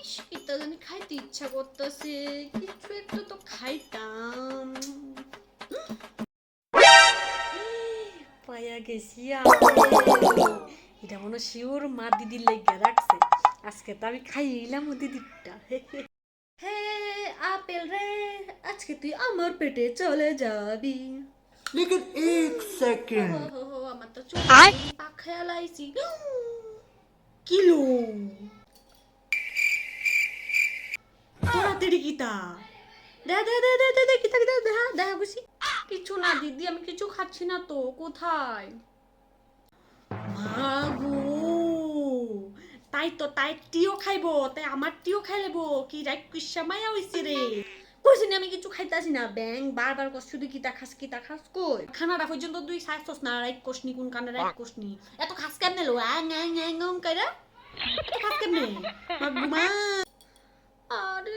ইস এটা জানি খাইতে ইচ্ছা করতেছে। কিছু একটু তো খাইতাম। পায়া গেছি এটা মনে শিওর মা দিদির লেগে রাখছে। আজকে তো আমি খাই এলাম ও দিদিরটা। হে আপেল রে আজকে তুই আমার পেটে চলে যাবি। লেকিন এক সেকেন্ড। আমার তো চোখ পাখা লাইছি কিলো? দিদি আমি কিছু খাচ্ছি না তো কোথায় তাই তো তাই টিও খাইবো তাই আমার টিও কি মায়া রে কইছি না আমি কিছু খাইতাছি না ব্যাং বারবার কষ্ট শুধু কিতা খাস কিতা খাস কই খানাটা পর্যন্ত তুই খাইছস না রাইট কোসনি কোন কানে রাইট কোসনি এত খাস কেমনে লো আং আং আং কইরা এত খাস কেমনে মা আরে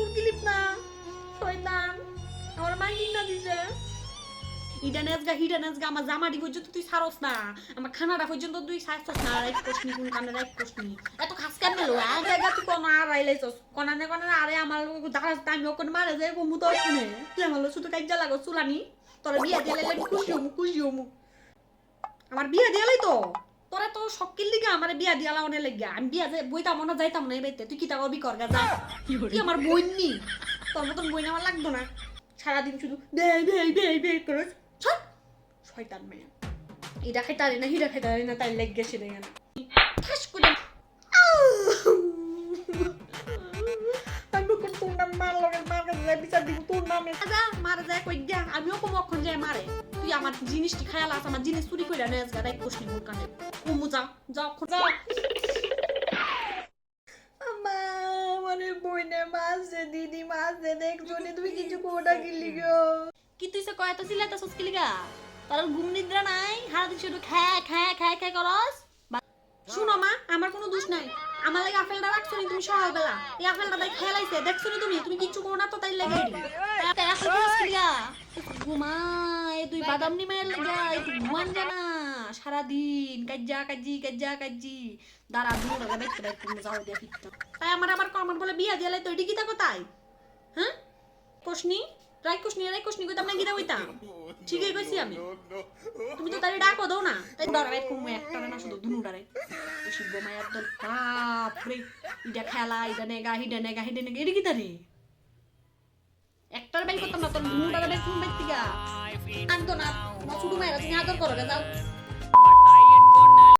ইডা নেজগা হিডা নেজগা আমার জামাডি পর্যন্ত তুই ছাড়স না। আমার খানাটা পর্যন্ত তুই না রাইট কোন রাইট এত খাস কেন জায়গা তুই কোন আর আইলাইছস? কোনানে কোনানে আরে আমার দাঁড়াস আমি ওখানে মারে যাই গো মুতো তুই আমার শুধু লাগো চুলানি। তোর বিয়া আমি খুশি হমু খুশি হমু। আমার বিয়া দিয়ালাই তো তোরা তো শক্তির লিগে আমার বিয়া দিয়ালা অনেক লাগিয়া। আমি বিয়া যাই বইতাম না যাইতাম না এই তুই কি তা করবি করগা যা। তুই আমার বই নি? তোর মতন বই আমার লাগতো না। সারাদিন শুধু বে বে বে বে করে ছট শয়তান মেয়ে। এটা খাইতে পারি না হিরা খাইতে পারি না তাই লেগ গেছে না। ঠাস করে। আমি কোন তোর নাম মার কাছে যাই বিচার দিব তোর নামে মারে যায় কই গিয়া? আমিও কম অক্ষণ যায় মারে। তুই আমার জিনিসটি খায়ালাস আমার জিনিস চুরি কইরা নেস গা রাইট কোশনি মোর কানে। কুমু যা যা যা। আমা মানে বইনে মাসে দিদি মাসে দেখছনি তুমি কিছু কোটা গিলি গো কি তুই সস্কি লিগা তোর ঘুম নিদ্রা নাই হারা দিন শুধু খ্যা খ্যা খ্যা খ্যা করস। শুনো মা আমার কোনো দোষ নাই। আমার লাগে আপেলটা রাখছো নি তুমি সকালবেলা। এই আপেলটা তাই খেলাইছে দেখছ নি তুমি? তুমি কিচ্ছু করো না তো তাই লাগে। তাই ঘুমা এই তুই বাদাম ঘুমান জানা সারাদিন কাজ্জা কাজ্জি কাজ্জা কাজ্জি। দাঁড়া বাইতে বাইতে তুমি যাও দিয়া ফিরতে তাই আমার আবার আমার বলে বিয়া দিয়ালে তো এটি কিতা কোথায়? হ্যাঁ? কোশনি রাই কোশনি রাই কোশনি কইতাম না গিতা কইতাম ঠিকই কইছি আমি তুমি তো তারে ডাকো দাও না তাই দাঁড়াবে কুমু একটা না শুধু দুনু ডারে শিব মায়ের দল বাপ রে ইডা খেলা ইটা নেগা হিডা নেগা হিডা নেগা এটি কিতা রে একটার বাই করতাম না তোর দুনু ডারে কুমু বাইতিগা আনতো না ছোট মায়ের তুমি আদর করো যাও